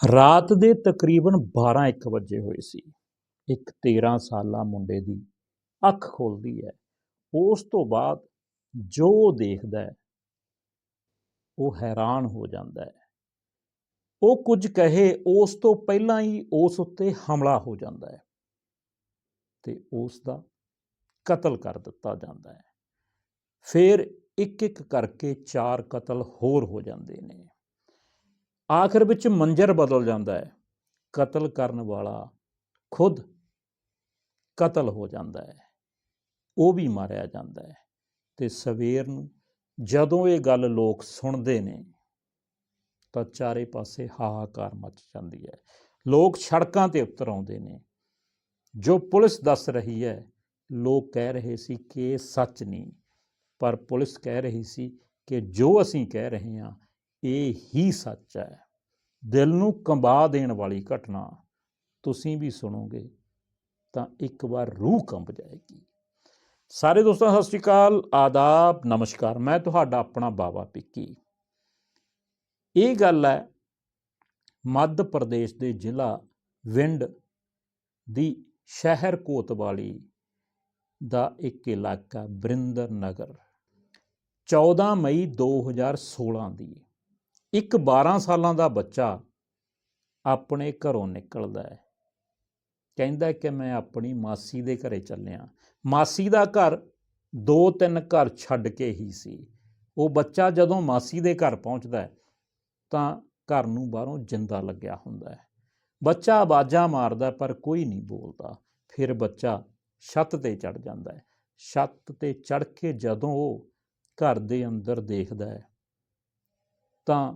ਰਾਤ ਦੇ ਤਕਰੀਬਨ 12:00 ਵਜੇ ਹੋਏ ਸੀ। ਇੱਕ 13 ਸਾਲਾ ਮੁੰਡੇ ਦੀ ਅੱਖ ਖੁੱਲਦੀ ਹੈ। ਉਸ ਤੋਂ ਬਾਅਦ ਜੋ ਉਹ ਦੇਖਦਾ ਹੈ, ਉਹ ਹੈਰਾਨ ਹੋ ਜਾਂਦਾ ਹੈ। ਉਹ ਕੁਝ ਕਹੇ, ਉਸ ਤੋਂ ਪਹਿਲਾਂ ਹੀ ਉਸ ਉੱਤੇ ਹਮਲਾ ਹੋ ਜਾਂਦਾ ਹੈ ਤੇ ਉਸ ਦਾ ਕਤਲ ਕਰ ਦਿੱਤਾ ਜਾਂਦਾ ਹੈ। ਫਿਰ ਇੱਕ ਇੱਕ ਕਰਕੇ ਚਾਰ ਕਤਲ ਹੋਰ ਹੋ ਜਾਂਦੇ ਨੇ। ਆਖਰ ਵਿੱਚ ਮੰਜ਼ਰ ਬਦਲ ਜਾਂਦਾ ਹੈ। ਕਤਲ ਕਰਨ ਵਾਲਾ ਖੁਦ ਕਤਲ ਹੋ ਜਾਂਦਾ ਹੈ। ਉਹ ਵੀ ਮਾਰਿਆ ਜਾਂਦਾ ਹੈ। ਤੇ ਸਵੇਰ ਨੂੰ ਜਦੋਂ ਇਹ ਗੱਲ ਲੋਕ ਸੁਣਦੇ ਨੇ, ਤਾਂ ਚਾਰੇ ਪਾਸੇ ਹਾਹਾਕਾਰ ਮਚ ਜਾਂਦੀ ਹੈ। ਲੋਕ ਸੜਕਾਂ ਤੇ ਉਤਰ ਆਉਂਦੇ ਨੇ। ਜੋ ਪੁਲਿਸ ਦੱਸ ਰਹੀ ਹੈ, ਲੋਕ ਕਹਿ ਰਹੇ ਸੀ ਕਿ ਇਹ ਸੱਚ ਨਹੀਂ, ਪਰ ਪੁਲਿਸ ਕਹਿ ਰਹੀ ਸੀ ਕਿ ਜੋ ਅਸੀਂ ਕਹਿ ਰਹੇ ਹਾਂ ਇਹ ਹੀ ਸੱਚ ਹੈ। ਦਿਲ ਨੂੰ ਕੰਬਾ ਦੇਣ ਵਾਲੀ ਘਟਨਾ ਤੁਸੀਂ ਵੀ ਸੁਣੋਗੇ ਤਾਂ ਇੱਕ ਵਾਰ ਰੂਹ ਕੰਬ ਜਾਏਗੀ। ਸਾਰੇ ਦੋਸਤਾਂ, ਸਤਿ ਸ਼੍ਰੀ ਅਕਾਲ, ਆਦਾਬ, ਨਮਸਕਾਰ। ਮੈਂ ਤੁਹਾਡਾ ਆਪਣਾ ਬਾਬਾ ਪਿੱਕੀ। ਇਹ ਗੱਲ ਹੈ, ਮੱਧ ਪ੍ਰਦੇਸ਼ ਦੇ ਜ਼ਿਲ੍ਹਾ ਵਿੰਡ ਦੀ ਸ਼ਹਿਰ ਕੋਤਵਾਲੀ ਦਾ ਇੱਕ ਇਲਾਕਾ, ਬ੍ਰਿੰਦਰ ਨਗਰ। 14 ਮਈ 2016 ਦੀ। ਇੱਕ 12 ਸਾਲਾਂ ਦਾ ਬੱਚਾ ਆਪਣੇ ਘਰੋਂ ਨਿਕਲਦਾ ਹੈ। ਕਹਿੰਦਾ ਕਿ ਮੈਂ ਆਪਣੀ ਮਾਸੀ ਦੇ ਘਰੇ ਚੱਲਿਆ। ਮਾਸੀ ਦਾ ਘਰ ਦੋ ਤਿੰਨ ਘਰ ਛੱਡ ਕੇ ਹੀ ਸੀ। ਉਹ ਬੱਚਾ ਜਦੋਂ ਮਾਸੀ ਦੇ ਘਰ ਪਹੁੰਚਦਾ ਹੈ, ਤਾਂ ਘਰ ਨੂੰ ਬਾਹਰੋਂ ਜਿੰਦਾ ਲੱਗਿਆ ਹੁੰਦਾ ਹੈ। ਬੱਚਾ ਆਵਾਜ਼ਾਂ ਮਾਰਦਾ ਪਰ ਕੋਈ ਨਹੀਂ ਬੋਲਦਾ। ਫਿਰ ਬੱਚਾ ਛੱਤ ਤੇ ਚੜ ਜਾਂਦਾ ਹੈ। ਛੱਤ ਤੇ ਚੜ ਕੇ ਜਦੋਂ ਉਹ ਘਰ ਦੇ ਅੰਦਰ ਦੇਖਦਾ ਹੈ ਤਾਂ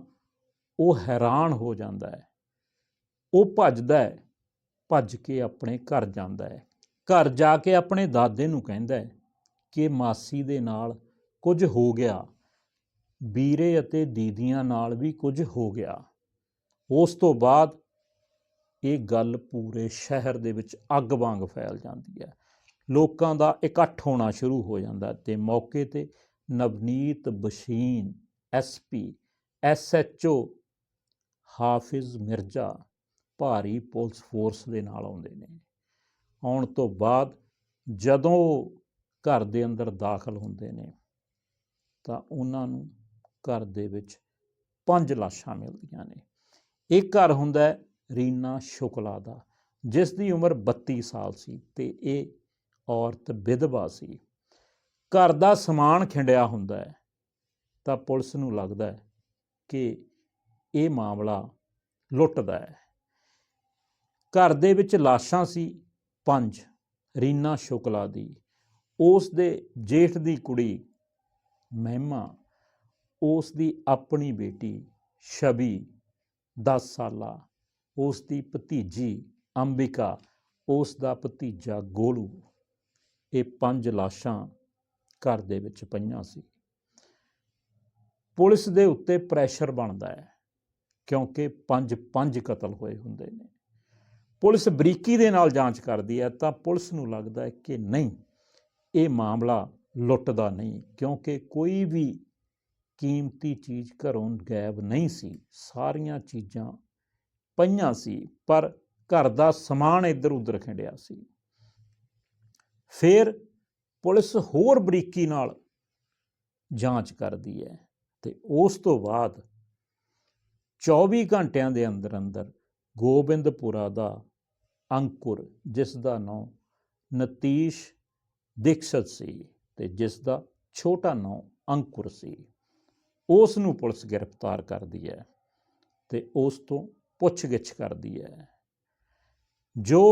ਉਹ ਹੈਰਾਨ ਹੋ ਜਾਂਦਾ ਹੈ। ਉਹ ਭੱਜਦਾ ਹੈ, ਭੱਜ ਕੇ ਆਪਣੇ ਘਰ ਜਾਂਦਾ ਹੈ। ਘਰ ਜਾ ਕੇ ਆਪਣੇ ਦਾਦੇ ਨੂੰ ਕਹਿੰਦਾ ਹੈ ਕਿ ਮਾਸੀ ਦੇ ਨਾਲ ਕੁਝ ਹੋ ਗਿਆ, ਵੀਰੇ ਅਤੇ ਦੀਦੀਆਂ ਨਾਲ ਵੀ ਕੁਝ ਹੋ ਗਿਆ। ਉਸ ਤੋਂ ਬਾਅਦ ਇਹ ਗੱਲ ਪੂਰੇ ਸ਼ਹਿਰ ਦੇ ਵਿੱਚ ਅੱਗ ਵਾਂਗ ਫੈਲ ਜਾਂਦੀ ਹੈ। ਲੋਕਾਂ ਦਾ ਇਕੱਠ ਹੋਣਾ ਸ਼ੁਰੂ ਹੋ ਜਾਂਦਾ ਤੇ ਮੌਕੇ ਤੇ ਨਵਨੀਤ ਬਸ਼ੀਨ ਐਸਪੀ ਐਸਐਚਓ ਹਾਫਿਜ਼ ਮਿਰਜ਼ਾ, ਭਾਰੀ ਪੁਲਿਸ ਫੋਰਸ ਦੇ ਨਾਲ ਆਉਂਦੇ ਨੇ। ਆਉਣ ਤੋਂ ਬਾਅਦ ਜਦੋਂ ਉਹ ਘਰ ਦੇ ਅੰਦਰ ਦਾਖਲ ਹੁੰਦੇ ਨੇ, ਤਾਂ ਉਹਨਾਂ ਨੂੰ ਘਰ ਦੇ ਵਿੱਚ ਪੰਜ ਲਾਸ਼ਾਂ ਮਿਲਦੀਆਂ ਨੇ। ਇਹ ਘਰ ਹੁੰਦਾ ਰੀਨਾ ਸ਼ੁਕਲਾ ਦਾ, ਜਿਸ ਦੀ ਉਮਰ 32 ਸਾਲ ਸੀ ਤੇ ਇਹ ਔਰਤ ਵਿਧਵਾ ਸੀ। ਘਰ ਦਾ ਸਮਾਨ ਖਿੰਡਿਆ ਹੁੰਦਾ ਹੈ, ਤਾਂ ਪੁਲਿਸ ਨੂੰ ਲੱਗਦਾ ਹੈ ਕਿ ਇਹ ਮਾਮਲਾ ਲੁੱਟਦਾ ਹੈ। ਘਰ ਦੇ ਵਿੱਚ ਲਾਸ਼ਾਂ ਸੀ ਪੰਜ, ਰੀਨਾ ਸ਼ੁਕਲਾ ਦੀ। ਉਸ ਦੇ ਜੇਠ ਦੀ ਕੁੜੀ ਮਹਿਮਾ, ਉਸ ਦੀ ਆਪਣੀ ਬੇਟੀ ਛਵੀ 10 ਸਾਲਾ, ਉਸ ਦੀ ਭਤੀਜੀ ਅੰਬਿਕਾ, ਉਸ ਦਾ ਭਤੀਜਾ ਗੋਲੂ। ਇਹ ਪੰਜ ਲਾਸ਼ਾਂ ਘਰ ਦੇ ਵਿੱਚ ਪਈਆਂ ਸੀ। ਪੁਲਿਸ ਦੇ ਉੱਤੇ ਪ੍ਰੈਸ਼ਰ ਬਣਦਾ ਹੈ, ਕਿਉਂਕਿ ਪੰਜ ਪੰਜ ਕਤਲ ਹੋਏ ਹੁੰਦੇ ਨੇ। ਪੁਲਿਸ ਬਰੀਕੀ ਦੇ ਨਾਲ ਜਾਂਚ ਕਰਦੀ ਹੈ, ਤਾਂ ਪੁਲਿਸ ਨੂੰ ਲੱਗਦਾ ਹੈ ਕਿ ਨਹੀਂ, ਇਹ ਮਾਮਲਾ ਲੁੱਟ ਦਾ ਨਹੀਂ, ਕਿਉਂਕਿ ਕੋਈ ਵੀ ਕੀਮਤੀ ਚੀਜ਼ ਘਰੋਂ ਗਾਇਬ ਨਹੀਂ ਸੀ। ਸਾਰੀਆਂ ਚੀਜ਼ਾਂ ਪਈਆਂ ਸੀ, ਪਰ ਘਰ ਦਾ ਸਮਾਨ ਇੱਧਰ ਉੱਧਰ ਖਿੰਡਿਆ ਸੀ। ਫਿਰ ਪੁਲਿਸ ਹੋਰ ਬਰੀਕੀ ਨਾਲ ਜਾਂਚ ਕਰਦੀ ਹੈ। ਤੇ ਉਸ ਤੋਂ ਬਾਅਦ 24 ਘੰਟਿਆਂ ਦੇ ਅੰਦਰ ਅੰਦਰ ਗੋਬਿੰਦਪੁਰਾ ਦਾ ਅੰਕੁਰ, ਜਿਸ ਦਾ ਨਾਮ ਨਤੀਸ਼ ਦੀਕਸ਼ਤ ਸੀ ਤੇ ਜਿਸ ਦਾ ਛੋਟਾ ਨਾਮ ਅੰਕੁਰ ਸੀ, ਉਸ ਨੂੰ ਪੁਲਿਸ ਗ੍ਰਿਫਤਾਰ ਕਰਦੀ ਹੈ ਤੇ ਉਸ ਤੋਂ ਪੁੱਛਗਿੱਛ ਕਰਦੀ ਹੈ। ਜੋ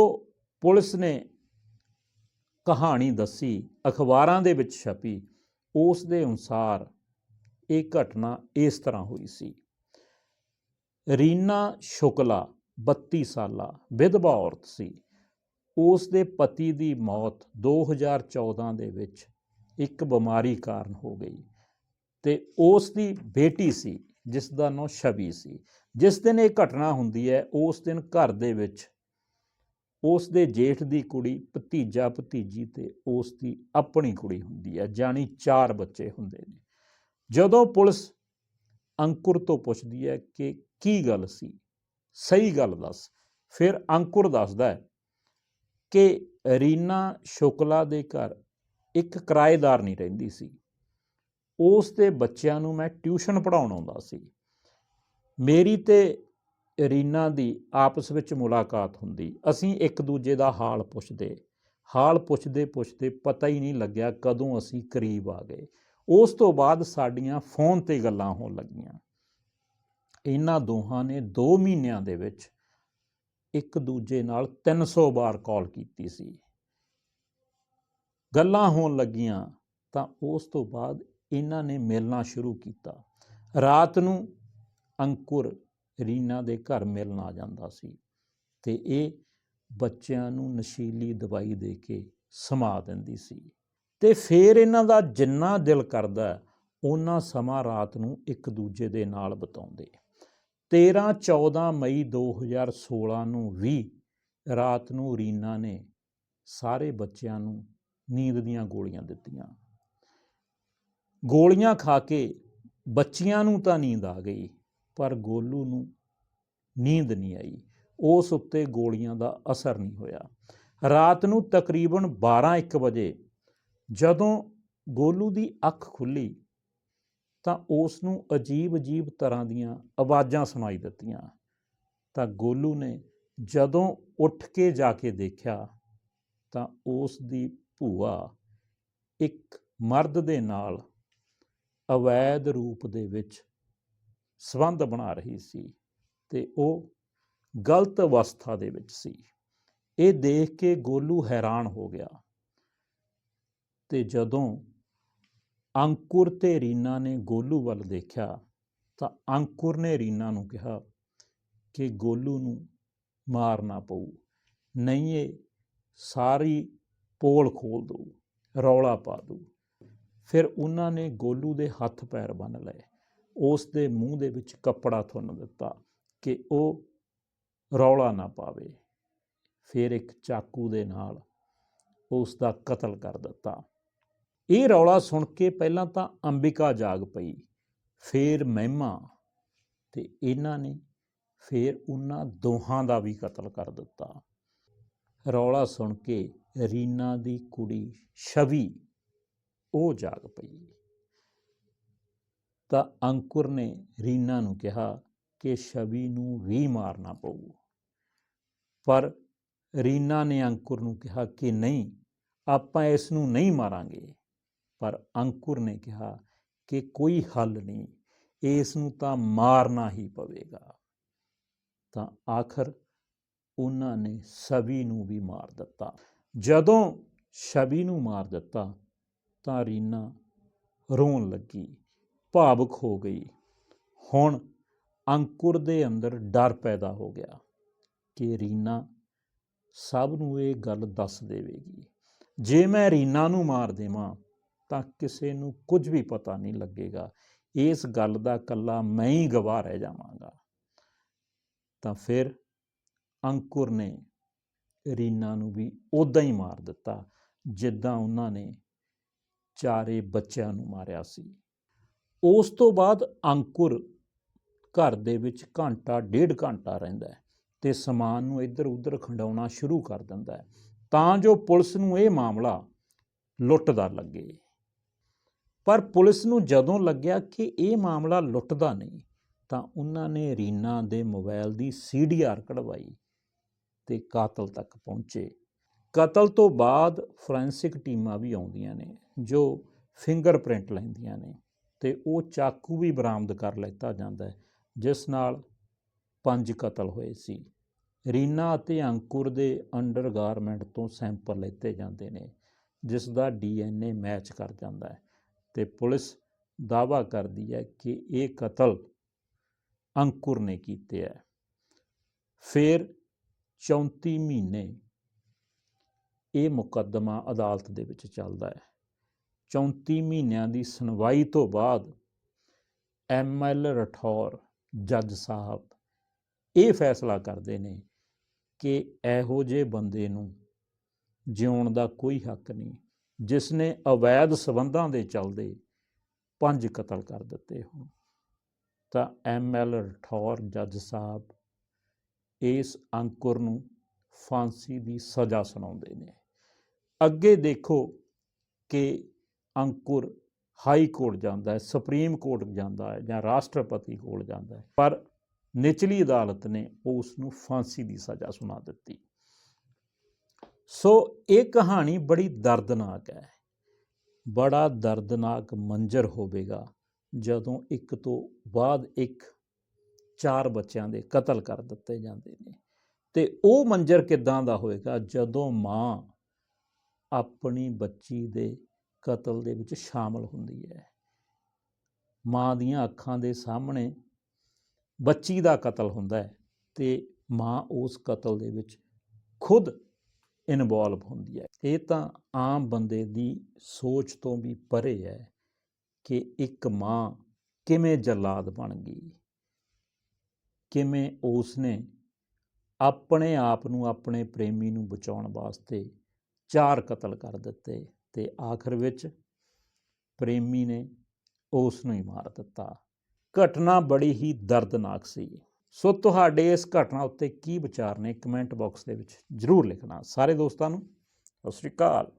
ਪੁਲਿਸ ਨੇ ਕਹਾਣੀ ਦੱਸੀ, ਅਖਬਾਰਾਂ ਦੇ ਵਿੱਚ ਛਪੀ, ਉਸ ਦੇ ਅਨੁਸਾਰ ਇਹ ਘਟਨਾ ਇਸ ਤਰ੍ਹਾਂ ਹੋਈ ਸੀ। ਰੀਨਾ ਸ਼ੁਕਲਾ 32 ਸਾਲਾ ਵਿਧਵਾ ਔਰਤ ਸੀ। ਉਸ ਦੇ ਪਤੀ ਦੀ ਮੌਤ 2014 ਦੇ ਵਿੱਚ ਇੱਕ ਬਿਮਾਰੀ ਕਾਰਨ ਹੋ ਗਈ ਤੇ ਉਸ ਦੀ ਬੇਟੀ ਸੀ ਜਿਸ ਦਾ ਨਾਂ ਛਵੀ ਸੀ। ਜਿਸ ਦਿਨ ਇਹ ਘਟਨਾ ਹੁੰਦੀ ਹੈ, ਉਸ ਦਿਨ ਘਰ ਦੇ ਵਿੱਚ ਉਸ ਦੇ ਜੇਠ ਦੀ ਕੁੜੀ ਭਤੀਜਾ ਭਤੀਜੀ ਤੇ ਉਸ ਦੀ ਆਪਣੀ ਕੁੜੀ ਹੁੰਦੀ ਹੈ ਜਾਨੀ ਚਾਰ ਬੱਚੇ ਹੁੰਦੇ ਨੇ। ਜਦੋਂ ਪੁਲਿਸ ਅੰਕੁਰ ਤੋਂ ਪੁੱਛਦੀ ਹੈ ਕਿ ਕੀ ਗੱਲ ਸੀ, ਸਹੀ ਗੱਲ ਦੱਸ, ਫਿਰ ਅੰਕੁਰ ਦੱਸਦਾ ਹੈ ਕਿ ਰੀਨਾ ਸ਼ੁਕਲਾ ਦੇ ਘਰ ਇੱਕ ਕਿਰਾਏਦਾਰ ਨਹੀਂ ਰਹਿੰਦੀ ਸੀ। ਉਸ ਦੇ ਬੱਚਿਆਂ ਨੂੰ ਮੈਂ ਟਿਊਸ਼ਨ ਪੜਾਉਣ ਆਉਂਦਾ ਸੀ। ਮੇਰੀ ਤੇ ਰੀਨਾ ਦੀ ਆਪਸ ਵਿੱਚ ਮੁਲਾਕਾਤ ਹੁੰਦੀ। ਅਸੀਂ ਇੱਕ ਦੂਜੇ ਦਾ ਹਾਲ ਪੁੱਛਦੇ ਹਾਲ ਪੁੱਛਦੇ ਪੁੱਛਦੇ ਪਤਾ ਹੀ ਨਹੀਂ ਲੱਗਿਆ ਕਦੋਂ ਅਸੀਂ ਕਰੀਬ ਆ ਗਏ। ਉਸ ਤੋਂ ਬਾਅਦ ਸਾਡੀਆਂ ਫੋਨ ਤੇ ਗੱਲਾਂ ਹੋਣ ਲੱਗੀਆਂ। ਇਹਨਾਂ ਦੋਹਾਂ ਨੇ 2 ਮਹੀਨਿਆਂ ਦੇ ਵਿੱਚ ਇੱਕ ਦੂਜੇ ਨਾਲ 300 ਵਾਰ ਕਾਲ ਕੀਤੀ ਸੀ। ਗੱਲਾਂ ਹੋਣ ਲੱਗੀਆਂ ਤਾਂ ਉਸ ਤੋਂ ਬਾਅਦ ਇਹਨਾਂ ਨੇ ਮਿਲਣਾ ਸ਼ੁਰੂ ਕੀਤਾ। ਰਾਤ ਨੂੰ ਅੰਕੁਰ, ਰੀਨਾ ਦੇ ਘਰ ਮਿਲਣ ਆ ਜਾਂਦਾ ਸੀ ਤੇ ਇਹ ਬੱਚਿਆਂ ਨੂੰ ਨਸ਼ੀਲੀ ਦਵਾਈ ਦੇ ਕੇ ਸਮਾ ਦਿੰਦੀ ਸੀ। ਤੇ ਫਿਰ ਇਹਨਾਂ ਦਾ ਜਿੰਨਾ ਦਿਲ ਕਰਦਾ ਉਹਨਾਂ ਸਮਾਂ ਰਾਤ ਨੂੰ ਇੱਕ ਦੂਜੇ ਦੇ ਨਾਲ ਬਿਤਾਉਂਦੇ। 13 14 ਮਈ 2016 ਨੂੰ ਵੀ ਰਾਤ ਨੂੰ ਰੀਨਾ ਨੇ ਸਾਰੇ ਬੱਚਿਆਂ ਨੂੰ ਨੀਂਦ ਦੀਆਂ ਗੋਲੀਆਂ ਦਿੱਤੀਆਂ। ਗੋਲੀਆਂ ਖਾ ਕੇ ਬੱਚਿਆਂ ਨੂੰ ਤਾਂ ਨੀਂਦ ਆ ਗਈ, ਪਰ ਗੋਲੂ ਨੂੰ ਨੀਂਦ ਨਹੀਂ ਆਈ। ਉਸ ਉੱਤੇ ਗੋਲੀਆਂ ਦਾ ਅਸਰ ਨਹੀਂ ਹੋਇਆ। ਰਾਤ ਨੂੰ ਤਕਰੀਬਨ 12-1 ਵਜੇ ਜਦੋਂ ਗੋਲੂ ਦੀ ਅੱਖ ਖੁੱਲੀ ਤਾਂ ਉਸ ਨੂੰ ਅਜੀਬ-ਅਜੀਬ ਤਰ੍ਹਾਂ ਦੀਆਂ ਆਵਾਜ਼ਾਂ ਸੁਣਾਈ ਦਿੱਤੀਆਂ। ਤਾਂ ਗੋਲੂ ਨੇ ਜਦੋਂ ਉੱਠ ਕੇ ਜਾ ਕੇ ਦੇਖਿਆ ਤਾਂ ਉਸ ਦੀ ਭੂਆ ਇੱਕ ਮਰਦ ਦੇ ਨਾਲ ਅਵੈਧ ਰੂਪ ਦੇ ਵਿੱਚ ਸਬੰਧ ਬਣਾ ਰਹੀ ਸੀ ਤੇ ਉਹ ਗਲਤ ਅਵਸਥਾ ਦੇ ਵਿੱਚ ਸੀ। ਇਹ ਦੇਖ ਕੇ ਗੋਲੂ ਹੈਰਾਨ ਹੋ ਗਿਆ। ਤੇ ਜਦੋਂ ਅੰਕੁਰ ਤੇ ਰੀਨਾ ਨੇ ਗੋਲੂ ਵੱਲ ਦੇਖਿਆ, ਤਾਂ ਅੰਕੁਰ ਨੇ ਰੀਨਾ ਨੂੰ ਕਿਹਾ ਕਿ ਗੋਲੂ ਨੂੰ ਮਾਰਨਾ ਪਊ। ਨਹੀਂ ਇਹ ਸਾਰੀ ਪੋਲ ਖੋਲ ਦਊ, ਰੌਲਾ ਪਾ ਦਊ। ਫਿਰ ਉਹਨਾਂ ਨੇ ਗੋਲੂ ਦੇ ਹੱਥ ਪੈਰ ਬੰਨ ਲਏ। ਉਸ ਦੇ ਮੂੰਹ ਦੇ ਵਿੱਚ ਕੱਪੜਾ ਥੁੰਨ ਦਿੱਤਾ ਕਿ ਉਹ ਰੌਲਾ ਨਾ ਪਾਵੇ। ਫਿਰ ਇੱਕ ਚਾਕੂ ਦੇ ਨਾਲ ਉਸ ਦਾ ਕਤਲ ਕਰ ਦਿੱਤਾ। ਇਹ ਰੌਲਾ ਸੁਣ ਕੇ ਪਹਿਲਾਂ ਤਾਂ ਅੰਬਿਕਾ ਜਾਗ ਪਈ। ਫਿਰ ਮਹਿਮਾ ਤੇ ਇਹਨਾਂ ਨੇ ਫਿਰ ਉਹਨਾਂ ਦੋਹਾਂ ਦਾ ਵੀ ਕਤਲ ਕਰ ਦਿੱਤਾ। ਰੌਲਾ ਸੁਣ ਕੇ ਰੀਨਾ ਦੀ ਕੁੜੀ ਛਵੀ ਉਹ ਜਾਗ ਪਈ। ਤਾਂ ਅੰਕੁਰ ਨੇ ਰੀਨਾ ਨੂੰ ਕਿਹਾ ਕਿ ਛਵੀ ਨੂੰ ਵੀ ਮਾਰਨਾ ਪਊ। ਪਰ ਰੀਨਾ ਨੇ ਅੰਕੁਰ ਨੂੰ ਕਿਹਾ ਕਿ ਨਹੀਂ, ਆਪਾਂ ਇਸ ਨੂੰ ਨਹੀਂ ਮਾਰਾਂਗੇ। ਪਰ ਅੰਕੁਰ ਨੇ ਕਿਹਾ ਕਿ ਕੋਈ ਹੱਲ ਨਹੀਂ, ਇਸ ਨੂੰ ਤਾਂ ਮਾਰਨਾ ਹੀ ਪਵੇਗਾ। ਤਾਂ ਆਖਰ ਉਹਨਾਂ ਨੇ ਛਵੀ ਨੂੰ ਵੀ ਮਾਰ ਦਿੱਤਾ। ਜਦੋਂ ਛਵੀ ਨੂੰ ਮਾਰ ਦਿੱਤਾ, ਤਾਂ ਰੀਨਾ ਰੋਣ ਲੱਗੀ, ਭਾਵੁਕ ਹੋ ਗਈ। ਹੁਣ ਅੰਕੁਰ ਦੇ ਅੰਦਰ ਡਰ ਪੈਦਾ ਹੋ ਗਿਆ ਕਿ ਰੀਨਾ ਸਭ ਨੂੰ ਇਹ ਗੱਲ ਦੱਸ ਦੇਵੇਗੀ। ਜੇ ਮੈਂ ਰੀਨਾ ਨੂੰ ਮਾਰ ਦੇਵਾਂ ਤਾਂ ਕਿਸੇ ਨੂੰ ਕੁਝ ਵੀ ਪਤਾ ਨਹੀਂ ਲੱਗੇਗਾ। ਇਸ ਗੱਲ ਦਾ ਕੱਲਾ ਮੈਂ ਹੀ ਗਵਾਹ ਰਹਿ ਜਾਵਾਂਗਾ। ਤਾਂ ਫਿਰ ਅੰਕੁਰ ਨੇ ਰੀਨਾ ਨੂੰ ਵੀ ਉਦਾਂ ਹੀ ਮਾਰ ਦਿੱਤਾ, ਜਿੱਦਾਂ ਉਹਨਾਂ ਨੇ ਚਾਰੇ ਬੱਚਿਆਂ ਨੂੰ ਮਾਰਿਆ ਸੀ। ਉਸ ਤੋਂ ਬਾਅਦ ਅੰਕੁਰ ਘਰ ਦੇ ਵਿੱਚ ਘੰਟਾ, ਡੇਢ ਘੰਟਾ ਰਹਿੰਦਾ ਹੈ ਤੇ ਸਮਾਨ ਨੂੰ ਇੱਧਰ ਉੱਧਰ ਖੰਡਾਉਣਾ ਸ਼ੁਰੂ ਕਰ ਦਿੰਦਾ ਹੈ। ਤਾਂ ਜੋ ਪੁਲਿਸ ਨੂੰ ਇਹ ਮਾਮਲਾ ਲੁੱਟ ਦਾ ਲੱਗੇ। ਪਰ ਪੁਲਿਸ ਨੂੰ ਜਦੋਂ ਲੱਗਿਆ ਕਿ ਇਹ ਮਾਮਲਾ ਲੁੱਟਦਾ ਨਹੀਂ, ਤਾਂ ਉਹਨਾਂ ਨੇ ਰੀਨਾ ਦੇ ਮੋਬਾਈਲ ਦੀ ਸੀਡੀਆਰ ਕਢਵਾਈ ਤੇ ਕਾਤਲ ਤੱਕ ਪਹੁੰਚੇ। ਕਤਲ ਤੋਂ ਬਾਅਦ ਫੋਰੈਂਸਿਕ ਟੀਮਾਂ ਵੀ ਆਉਂਦੀਆਂ ਨੇ, ਜੋ ਫਿੰਗਰਪ੍ਰਿੰਟ ਲੈਂਦੀਆਂ ਨੇ ਤੇ ਉਹ ਚਾਕੂ ਵੀ ਬਰਾਮਦ ਕਰ ਲੈਤਾ ਜਾਂਦਾ ਹੈ, ਜਿਸ ਨਾਲ ਪੰਜ ਕਤਲ ਹੋਏ ਸੀ। ਰੀਨਾ ਅਤੇ ਅੰਕੁਰ ਦੇ ਅੰਡਰਗਾਰਮੈਂਟ ਤੋਂ ਸੈਂਪਲ ਲਿੱਤੇ ਜਾਂਦੇ ਨੇ, ਜਿਸ ਦਾ ਡੀਐਨਏ ਮੈਚ ਕਰ ਜਾਂਦਾ ਹੈ। ਤੇ ਪੁਲਿਸ ਦਾਵਾ ਕਰਦੀ ਹੈ ਕਿ ਇਹ ਕਤਲ ਅੰਕੁਰ ਨੇ ਕੀਤੇ ਹੈ। ਫਿਰ 34 ਮਹੀਨੇ ਇਹ ਮੁਕੱਦਮਾ ਅਦਾਲਤ ਦੇ ਵਿੱਚ ਚੱਲਦਾ ਹੈ। 34 ਮਹੀਨਿਆਂ ਦੀ ਸੁਣਵਾਈ ਤੋਂ ਬਾਅਦ ਐਮਐਲ ਰਠੌਰ, ਜੱਜ ਸਾਹਿਬ ਇਹ ਫੈਸਲਾ ਕਰਦੇ ਨੇ ਕਿ ਇਹੋ ਜਿਹੇ ਬੰਦੇ ਨੂੰ ਜਿਉਣ ਦਾ ਕੋਈ ਹੱਕ ਨਹੀਂ। ਜਿਸ ਨੇ ਅਵੈਧ ਸਬੰਧਾਂ ਦੇ ਚੱਲਦੇ ਪੰਜ ਕਤਲ ਕਰ ਦਿੱਤੇ ਹੋਣ। ਤਾਂ ਐਮਐਲ ਰਠੌਰ ਜੱਜ ਸਾਹਿਬ ਇਸ ਅੰਕੁਰ ਨੂੰ ਫਾਂਸੀ ਦੀ ਸਜ਼ਾ ਸੁਣਾਉਂਦੇ ਨੇ। ਅੱਗੇ ਦੇਖੋ ਕਿ ਅੰਕੁਰ ਹਾਈ ਕੋਰਟ ਜਾਂਦਾ ਹੈ, ਸੁਪਰੀਮ ਕੋਰਟ ਜਾਂਦਾ ਹੈ ਜਾਂ ਰਾਸ਼ਟਰਪਤੀ ਕੋਲ ਜਾਂਦਾ ਹੈ, ਪਰ ਨਿਚਲੀ ਅਦਾਲਤ ਨੇ ਉਸ ਨੂੰ ਫਾਂਸੀ ਦੀ ਸਜ਼ਾ ਸੁਣਾ ਦਿੱਤੀ। ਸੋ ਇਹ ਕਹਾਣੀ ਬੜੀ ਦਰਦਨਾਕ ਹੈ। ਬੜਾ ਦਰਦਨਾਕ ਮੰਜ਼ਰ ਹੋਵੇਗਾ ਜਦੋਂ ਇੱਕ ਤੋਂ ਬਾਅਦ ਇੱਕ ਚਾਰ ਬੱਚਿਆਂ ਦੇ ਕਤਲ ਕਰ ਦਿੱਤੇ ਜਾਂਦੇ ਨੇ। ਤੇ ਉਹ ਮੰਜ਼ਰ ਕਿਦਾਂ ਦਾ ਹੋਵੇਗਾ? ਜਦੋਂ ਮਾਂ ਆਪਣੀ ਬੱਚੀ ਦੇ ਕਤਲ ਦੇ ਵਿੱਚ ਸ਼ਾਮਲ ਹੁੰਦੀ ਹੈ। ਮਾਂ ਦੀਆਂ ਅੱਖਾਂ ਦੇ ਸਾਹਮਣੇ ਬੱਚੀ ਦਾ ਕਤਲ ਹੁੰਦਾ ਹੈ ਤੇ ਮਾਂ ਉਸ ਕਤਲ ਦੇ ਵਿੱਚ ਖੁਦ ਇਨਵੋਲਵ ਹੁੰਦੀ ਹੈ। ਇਹ ਤਾਂ ਆਮ ਬੰਦੇ ਦੀ ਸੋਚ ਤੋਂ ਵੀ ਪਰੇ ਹੈ ਕਿ ਇੱਕ ਮਾਂ ਕਿਵੇਂ ਜਲਾਦ ਬਣ ਗਈ, ਕਿਵੇਂ ਉਸ ਨੇ ਆਪਣੇ ਆਪ ਨੂੰ ਆਪਣੇ ਪ੍ਰੇਮੀ ਨੂੰ ਬਚਾਉਣ ਵਾਸਤੇ ਚਾਰ ਕਤਲ ਕਰ ਦਿੱਤੇ ਤੇ ਆਖਰ ਵਿੱਚ ਪ੍ਰੇਮੀ ਨੇ ਉਸ ਨੂੰ ਹੀ ਮਾਰ ਦਿੱਤਾ। ਘਟਨਾ ਬੜੀ ਹੀ ਦਰਦਨਾਕ ਸੀ। ਸੋ ਤੁਹਾਡੇ ਇਸ ਘਟਨਾ ਉੱਤੇ ਕੀ ਵਿਚਾਰ ਨੇ ਕਮੈਂਟ ਬਾਕਸ ਦੇ ਵਿੱਚ ਜਰੂਰ ਲਿਖਣਾ। ਸਾਰੇ ਦੋਸਤਾਂ ਨੂੰ ਸਤਿ ਸ਼੍ਰੀ ਅਕਾਲ।